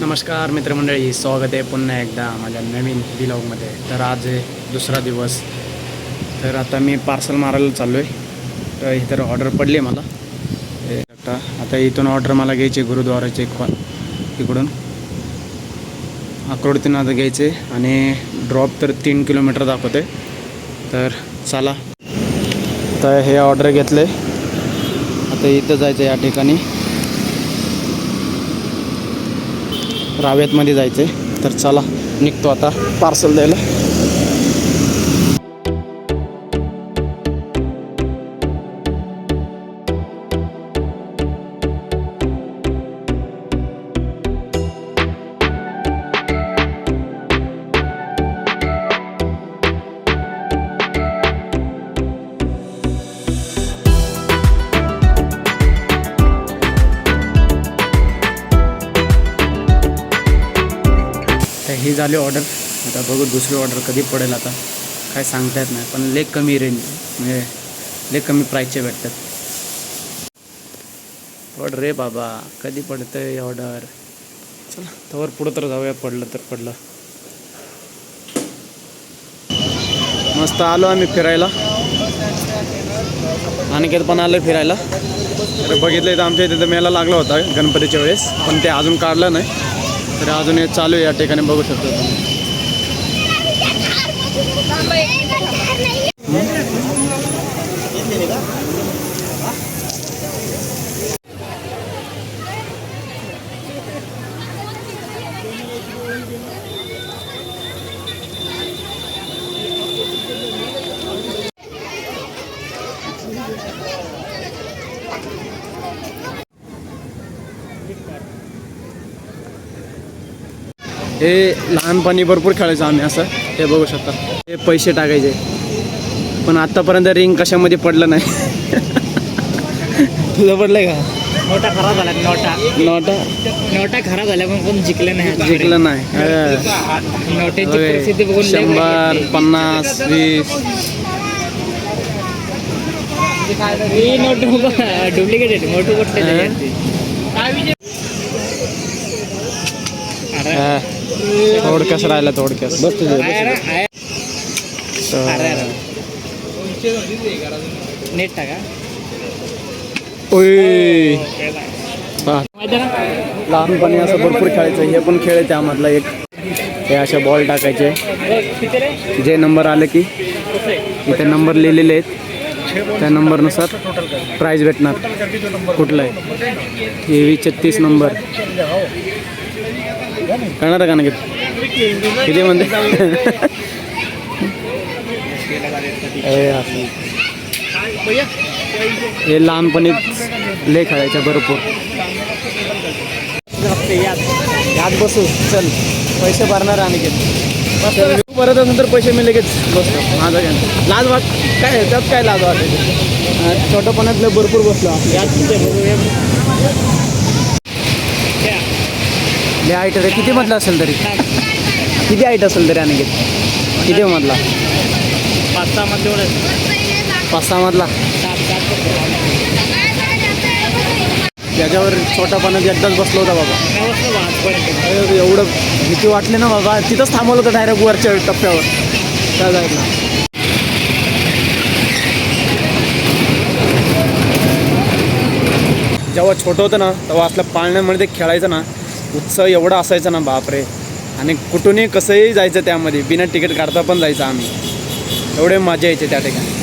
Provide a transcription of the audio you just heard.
नमस्कार मित्रमंडळी स्वागत आहे पुन्हा एकदा माझ्या नवीन ब्लॉगमध्ये तर आज आहे दुसरा दिवस. तर आता मी पार्सल मारायला चाललो आहे तर इतर ऑर्डर पडली आहे मला आता आता इथून ऑर्डर मला घ्यायची आहे गुरुद्वाराची कॉ इकडून. अक्रोडतीनं आता घ्यायचे आणि ड्रॉप तर तीन किलोमीटर दाखवते तर चला. तर हे ऑर्डर घेतले. आता इथं जायचं या ठिकाणी. रावेतमध्ये जायचं आहे तर चला निघतो आता पार्सल द्यायला. ही झाली ऑर्डर आता बघू दुसरी ऑर्डर कधी पडेल आता. काय सांगता येत नाही पण लेख कमी रेंज म्हणजे लेख कमी प्राईसचे भेटतात. ऑर्डर रे बाबा कधी पडतं ऑर्डर चला तवर पुढं तर जाऊया पडलं तर पडलं. मस्त आलो आम्ही फिरायला. अनिकेत पण आलं फिरायला. तर बघितलं इथं आमच्या इथे मेला लागला होता गणपतीच्या वेळेस पण ते अजून काढलं नाही. तर अजून हे चालू आहे या ठिकाणी बघू शकतो तुम्ही. हे लहानपणी भरपूर खेळायचो आम्ही असं. हे बघू शकता. हे पैसे टाकायचे. पण आतापर्यंत रिंग कशामध्ये पडलं नाही. तुझं पडलंय का? नोटा खराब झाल्या नोटा. नोटा? नोटा खराब झाल्या पण कोण जिंकले नाही जिंकलं नाही. नोटांची शंभर पन्नास वीस. ही नोट डुप्लिकेट आहे मोठं अरे. अं. थोडक्यास राहिला थोडक्यास बस नेट टाका. ओय. लहानपणी असं भरपूर खेळायचं हे पण खेळ आहे त्यामधला एक. हे असे बॉल टाकायचे. जे नंबर आले की? इथे नंबर लिहिलेले आहेत. त्या नंबरनुसार प्राईज भेटणार. कुठलं आहे? तेवीस छत्तीस नंबर का ना किती म्हणते. हे लहानपणी ले खेळायच्या भरपूर यात यात बसू चल पैसे भरणार आणि तू भरत असेल तर पैसे मी लगेच बसतो माझं. लाज वाट काय? त्यात काय लाज वाटायची छोटपणातलं भरपूर बसलो यात किती आहे बघू, एक. त्या. लय हाईट आहे. किती मधला असेल तरी? किती हाईट असेल तरी आणि किती? मधला? पाच सहा पाच सहा मधला याच्यावर छोटा पाण्यात छोटापणात एकदाच बसलो होता बाबा. एवढं भीती वाटली ना बाबा. तिथंच थांबवलं होतं डायरेक्ट वरच्या टप्प्यावर. त्या जायला जेव्हा छोटं होतं ना तेव्हा असल्या पाळण्यामध्ये खेळायचं ना उत्साह एवढा असायचा ना बापरे. आणि कुठूनही कसंही जायचं त्यामध्ये बिना तिकीट काढता पण जायचं आम्ही. एवढे मजा यायचे त्या ठिकाणी.